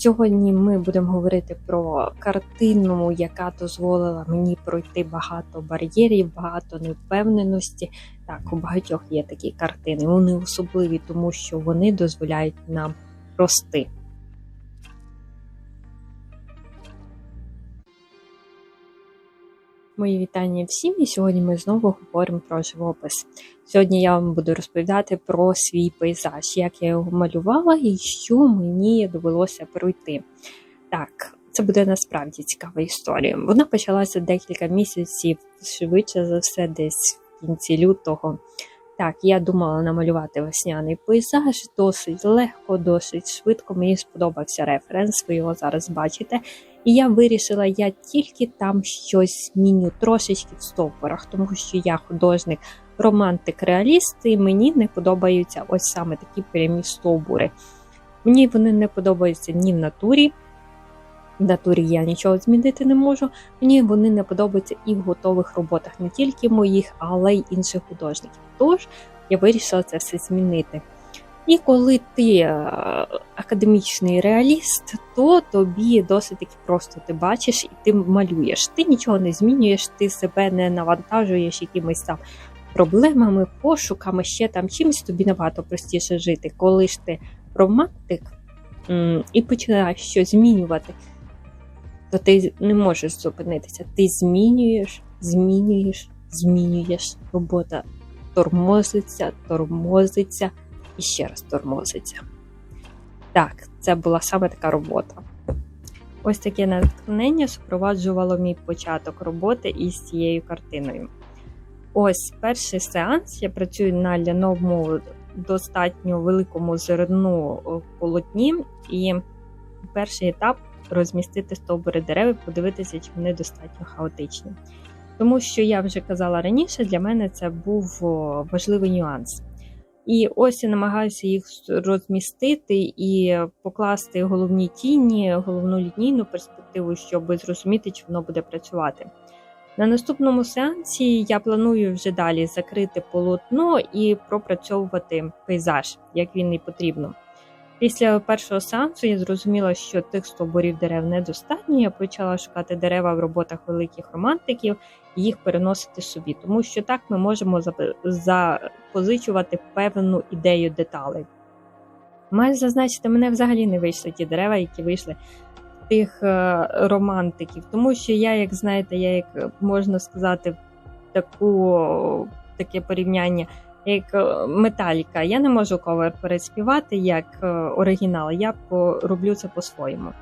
Сьогодні ми будемо говорити про картину, яка дозволила мені пройти багато бар'єрів, багато невпевненості. Так, у багатьох є такі картини. Вони особливі, тому що вони дозволяють нам рости. Мої вітання всім, і сьогодні ми знову говоримо про живопис. Сьогодні я вам буду розповідати про свій пейзаж, як я його малювала і що мені довелося пройти. Так, це буде насправді цікава історія. Вона почалася декілька місяців, швидше за все, десь в кінці лютого. Так, я думала намалювати весняний пейзаж досить легко, досить швидко. Мені сподобався референс, ви його зараз бачите. І я вирішила, я тільки там щось зміню трошечки в стовпорах, тому що я художник, романтик-реаліст, і мені не подобаються ось саме такі прямі стовбури. Мені вони не подобаються ні в натурі. В натурі я нічого змінити не можу. Мені вони не подобаються і в готових роботах, не тільки моїх, але й інших художників. Тож я вирішила це все змінити. І коли ти е, академічний реаліст, то тобі досить таки просто ти бачиш і ти малюєш. Ти нічого не змінюєш, ти себе не навантажуєш якимись там проблемами, пошуками, ще там чимось тобі набагато простіше жити. Коли ж ти романтик і починаєш щось змінювати, то ти не можеш зупинитися. Ти змінюєш, змінюєш, змінюєш. Робота тормозиться, тормозиться і ще раз тормозиться. Так, це була саме така робота. Ось таке натхнення супроводжувало мій початок роботи із цією картиною. Ось перший сеанс. Я працюю на ляному достатньо великому зерну полотні, і перший етап розмістити стовбури дерев і подивитися, чи вони достатньо хаотичні. Тому що я вже казала раніше, для мене це був важливий нюанс. І ось я намагаюся їх розмістити і покласти головні тіні, головну лінійну перспективу, щоб зрозуміти, чи воно буде працювати. На наступному сеансі я планую вже далі закрити полотно і пропрацьовувати пейзаж, як він і потрібно. Після першого сеансу я зрозуміла, що тих стовбурів дерев недостатньо. Я почала шукати дерева в роботах великих романтиків і їх переносити собі, тому що так ми можемо запозичувати певну ідею деталей. Маю зазначити, мене взагалі не вийшли ті дерева, які вийшли тих е, романтиків, тому що я, як знаєте, я як можна сказати, таку таке порівняння як е, металіка. Я не можу ковер переспівати як е, оригінал, я роблю це по-своєму.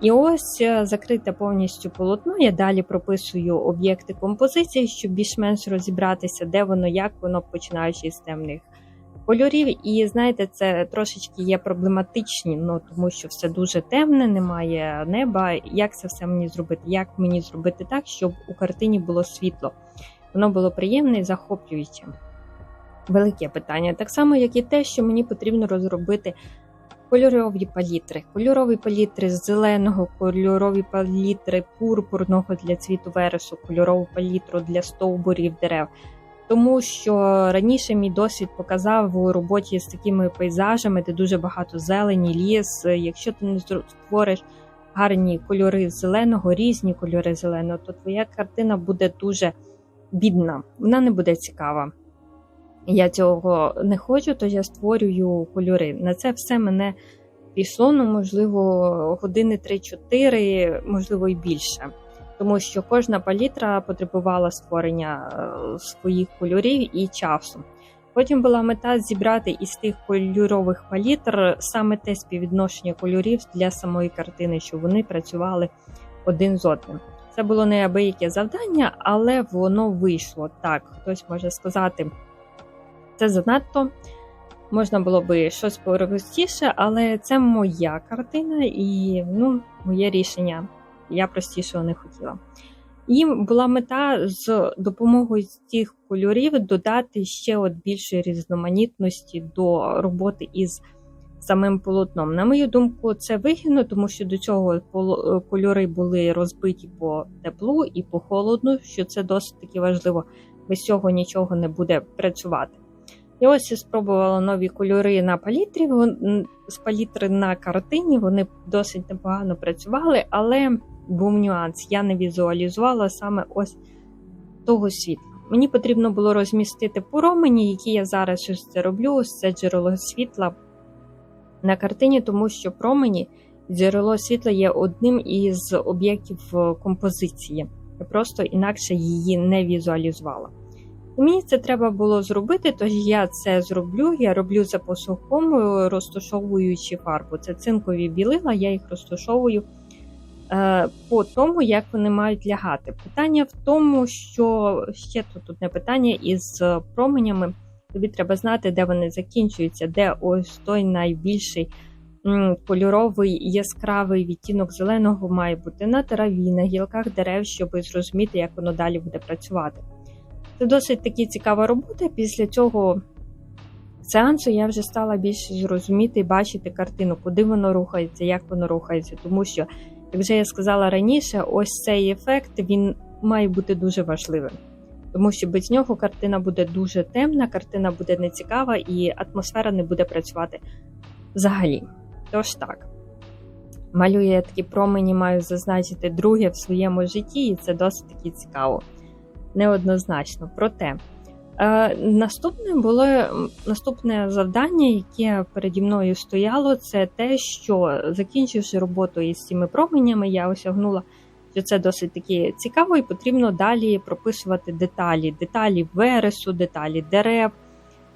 І ось е, закрите повністю полотно. Я далі прописую об'єкти композиції, щоб більш-менш розібратися, де воно, як воно, починаючи з темних кольорів. І знаєте, це трошечки є проблематичні, ну тому що все дуже темне, немає неба. Як це все мені зробити? Як мені зробити так, щоб у картині було світло? Воно було приємне і захоплююче велике питання. Так само, як і те, що мені потрібно розробити кольорові палітри. Кольорові палітри з зеленого, кольорові палітри пурпурного для цвіту вересу, кольорову палітру для стовбурів дерев. Тому що раніше мій досвід показав у роботі з такими пейзажами, де дуже багато зелені, ліс. Якщо ти не створиш гарні кольори зеленого, різні кольори зеленого, то твоя картина буде дуже бідна, вона не буде цікава я цього не хочу, то я створюю кольори. На це все мене пішло, ну, можливо, години 3-4, можливо, і більше. Тому що кожна палітра потребувала створення е, своїх кольорів і часу. Потім була мета зібрати із тих кольорових палітр саме те співвідношення кольорів для самої картини, щоб вони працювали один з одним. Це було неабияке завдання, але воно вийшло так. Хтось може сказати, це занадто. Можна було би щось простіше, але це моя картина і ну, моє рішення. Я простішого не хотіла. Їм була мета з допомогою цих кольорів додати ще от більше різноманітності до роботи із самим полотном. На мою думку, це вигідно, тому що до цього кольори були розбиті по теплу і по холоду, що це досить таки важливо. Без цього нічого не буде працювати. І ось я спробувала нові кольори на палітрі. З палітри на картині вони досить непогано працювали, але був нюанс. Я не візуалізувала саме ось того світла. Мені потрібно було розмістити промені, які я зараз ось це роблю. Ось це джерело світла на картині, тому що промені джерело світла є одним із об'єктів е, композиції. Я просто інакше її не візуалізувала. Мені це треба було зробити, тож я це зроблю. Я роблю це по сухому, розташовуючи фарбу. Це цинкові білила, я їх розташовую е, по тому, як вони мають лягати. Питання в тому, що ще тут одне питання із променями. Тобі треба знати, де вони закінчуються, де ось той найбільший м, кольоровий яскравий відтінок зеленого має бути на траві, на гілках дерев, щоб зрозуміти, як воно далі буде працювати. Це досить таки цікава робота. Після цього сеансу я вже стала більше зрозуміти і бачити картину, куди воно рухається, як воно рухається. Тому що, як вже я сказала раніше, ось цей ефект він має бути дуже важливим. Тому що без нього картина буде дуже темна, картина буде нецікава і атмосфера не буде працювати взагалі. Тож так, малюю я такі промені, маю зазначити друге в своєму житті, і це досить таки цікаво неоднозначно. Проте е, наступне було наступне завдання, яке переді мною стояло, це те, що закінчивши роботу із цими променями, я осягнула, що це досить таки цікаво, і потрібно далі прописувати деталі, деталі вересу, деталі дерев.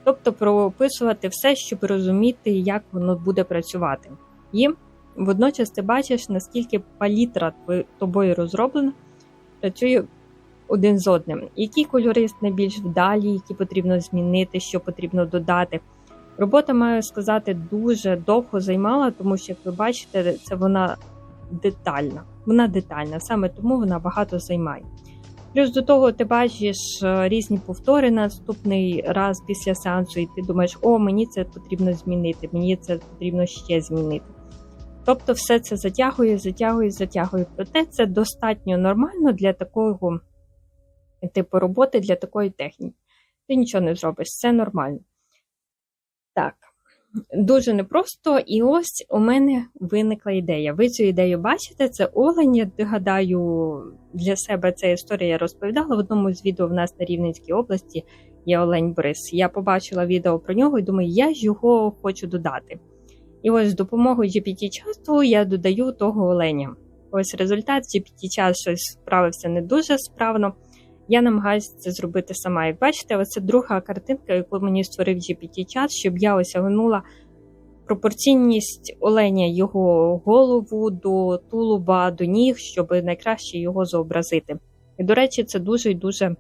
Тобто прописувати все, щоб розуміти, як воно буде працювати. І водночас ти бачиш, наскільки палітра тобою розроблена, працює один з одним. Які кольори найбільш вдалі, які потрібно змінити, що потрібно додати. Робота, маю сказати, дуже довго займала, тому що, як ви бачите, це вона детальна. Вона детальна, саме тому вона багато займає. Плюс до того ти бачиш е, різні повтори наступний раз після сеансу, і ти думаєш, о, мені це потрібно змінити, мені це потрібно ще змінити. Тобто все це затягує, затягує, затягує. Проте це достатньо нормально для такого типу роботи, для такої техніки. Ти нічого не зробиш, це нормально. Так, дуже непросто. І ось у мене виникла ідея. Ви цю ідею бачите, це олень. Я гадаю, для себе ця історія я розповідала в одному з відео в нас на Рівненській області є Олень Борис. Я побачила відео про нього і думаю, я ж його хочу додати. І ось з допомогою GPT-чату я додаю того оленя. Ось результат GPT-чат щось справився не дуже справно. Я намагаюся це зробити сама. Як бачите, оце друга картинка, яку мені створив GPT-чат, щоб я осягнула пропорційність оленя, його голову до тулуба, до ніг, щоб найкраще його зобразити. І, до речі, це дуже і дуже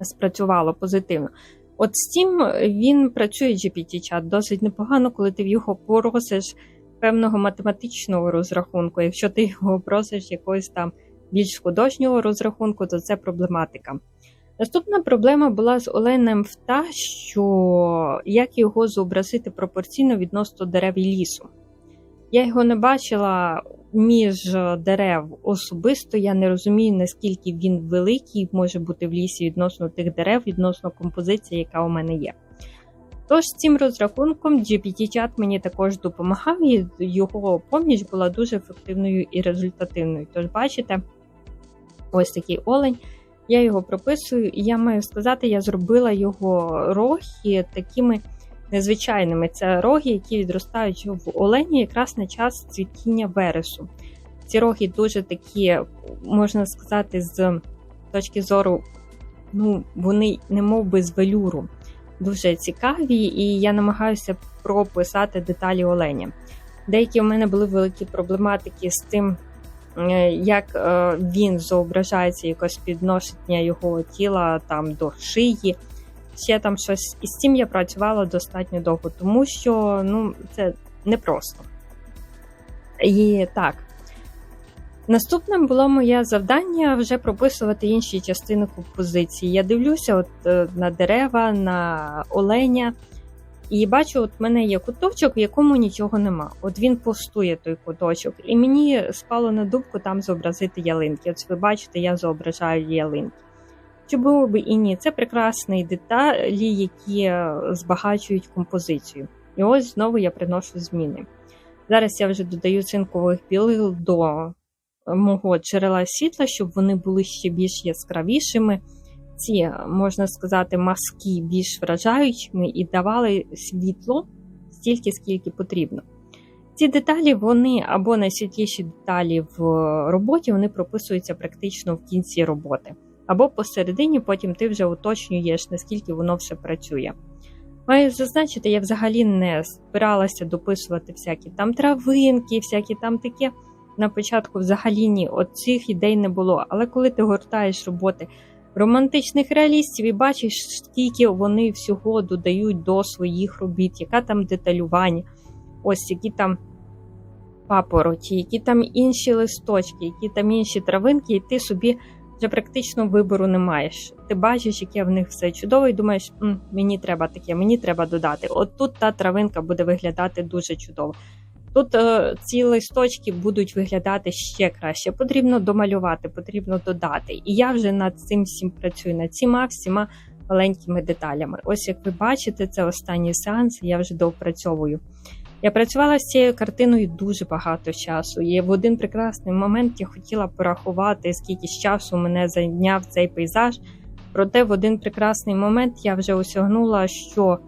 спрацювало позитивно. От з цим він працює GPT-чат досить непогано, коли ти в його просиш певного математичного розрахунку. Якщо ти його просиш якогось там більш художнього розрахунку, то це проблематика. Наступна проблема була з оленем в та, що як його зобразити пропорційно відносно дерев і лісу. Я його не бачила між дерев особисто. Я не розумію, наскільки він великий може бути в лісі відносно тих дерев, відносно композиції, яка у мене є. Тож цим розрахунком GPT-чат мені також допомагав, і його поміч була дуже ефективною і результативною. Тож, бачите, ось такий олень. Я його прописую, і я маю сказати, я зробила його роги такими незвичайними. Це роги, які відростають в олені якраз на час цвітіння вересу. Ці роги дуже такі, можна сказати, з точки зору, ну, вони не би з велюру, дуже цікаві, і я намагаюся прописати деталі оленя. Деякі у мене були великі проблематики з тим, як е, він зображається, якось підношення його тіла там до шиї. Ще там щось із цим я працювала достатньо довго, тому що ну, це непросто. І так. Наступним було моє завдання вже прописувати інші частини композиції. Я дивлюся от е, на дерева, на оленя, і бачу, от в мене є куточок, в якому нічого нема. От він пустує той куточок. І мені спало на думку там зобразити ялинки. От ви бачите, я зображаю ялинки. Чому би і ні? Це прекрасні деталі, які е, збагачують композицію. І ось знову я приношу зміни. Зараз я вже додаю цинкових білил до мого джерела світла, щоб вони були ще більш яскравішими. Ці, можна сказати, маски більш вражаючими і давали світло стільки, скільки потрібно. Ці деталі, вони або найсвітліші деталі в роботі, вони прописуються практично в кінці роботи. Або посередині, потім ти вже уточнюєш, наскільки воно все працює. Маю зазначити, я взагалі не збиралася дописувати всякі там травинки, всякі там таке. На початку взагалі ні, от цих ідей не було. Але коли ти гортаєш роботи романтичних реалістів і бачиш, скільки вони всього додають до своїх робіт, яка там деталювання, ось які там папороті, які там інші листочки, які там інші травинки, і ти собі вже практично вибору не маєш. Ти бачиш, яке в них все чудово, і думаєш, мені треба таке, мені треба додати. От тут та травинка буде виглядати дуже чудово. Тут е, ці листочки будуть виглядати ще краще. Потрібно домалювати, потрібно додати. І я вже над цим всім працюю, над цими всіма маленькими деталями. Ось як ви бачите, це останній сеанс, я вже доопрацьовую. Я працювала з цією картиною дуже багато часу. І в один прекрасний момент я хотіла порахувати, скільки часу мене зайняв цей пейзаж. Проте в один прекрасний момент я вже осягнула, що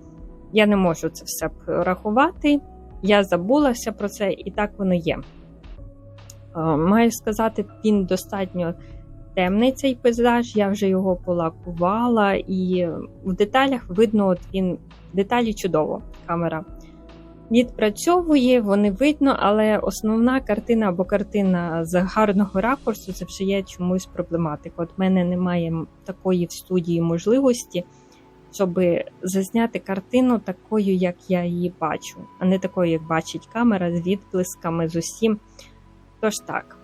я не можу це все порахувати. Я забулася про це, і так воно є. Маю сказати, він достатньо темний цей пейзаж, я вже його полакувала, і в деталях видно, от він деталі чудово. Камера відпрацьовує, вони видно, але основна картина або картина з гарного ракурсу це вже є чомусь проблематика. От в мене немає такої в студії можливості щоб зазняти картину такою, як я її бачу, а не такою, як бачить камера з відблисками, з усім. Тож так.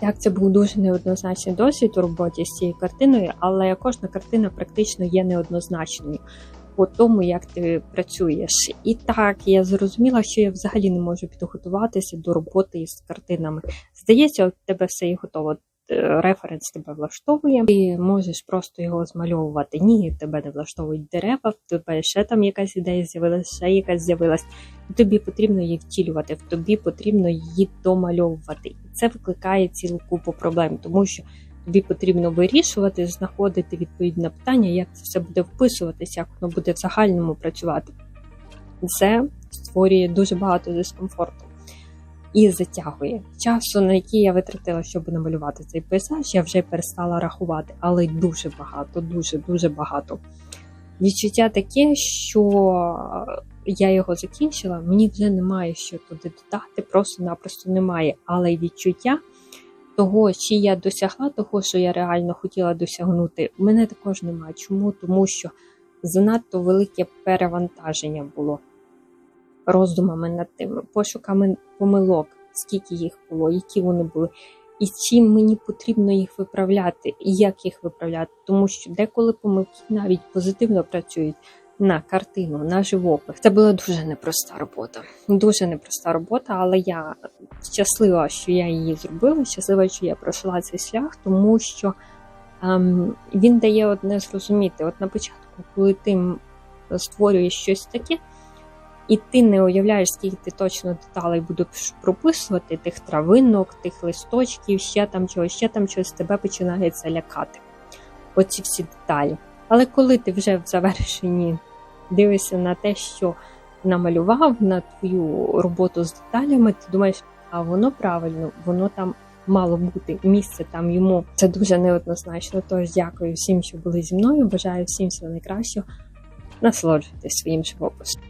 Так, це був дуже неоднозначний досвід у роботі з цією картиною, але кожна картина практично є неоднозначною по тому, як ти працюєш. І так, я зрозуміла, що я взагалі не можу підготуватися до роботи з картинами. Здається, у тебе все і готово. Референс тебе влаштовує, ти можеш просто його змальовувати. Ні, тебе не влаштовують дерева, в тебе ще там якась ідея з'явилася, ще якась з'явилась. Тобі потрібно її втілювати, тобі потрібно її домальовувати. І це викликає цілу купу проблем, тому що тобі потрібно вирішувати, знаходити відповідь на питання, як це все буде вписуватися, як воно буде в загальному працювати. Це створює дуже багато дискомфорту і затягує. Часу, на який я витратила, щоб намалювати цей пейзаж, я вже перестала рахувати, але дуже багато, дуже-дуже багато. Відчуття таке, що я його закінчила, мені вже немає що туди додати, просто-напросто немає. Але відчуття того, чи я досягла того, що я реально хотіла досягнути, у мене також немає. Чому? Тому що занадто велике перевантаження було роздумами над тими пошуками помилок, скільки їх було, які вони були, і чим мені потрібно їх виправляти, і як їх виправляти. Тому що деколи помилки навіть позитивно працюють на картину, на живопис. Це була дуже непроста робота. Дуже непроста робота, але я щаслива, що я її зробила. Щаслива, що я пройшла цей шлях, тому що ем, він дає одне зрозуміти. От на початку, коли ти створюєш щось таке. І ти не уявляєш, скільки ти точно деталей будеш прописувати, тих травинок, тих листочків, ще там чогось, ще там чогось, тебе починає це лякати. Оці всі деталі. Але коли ти вже в завершенні дивишся на те, що намалював на твою роботу з деталями, ти думаєш, а воно правильно, воно там мало бути місце там йому. Це дуже неоднозначно. Тож дякую всім, що були зі мною. Бажаю всім всього найкращого. Насолоджуйтесь своїм живописом.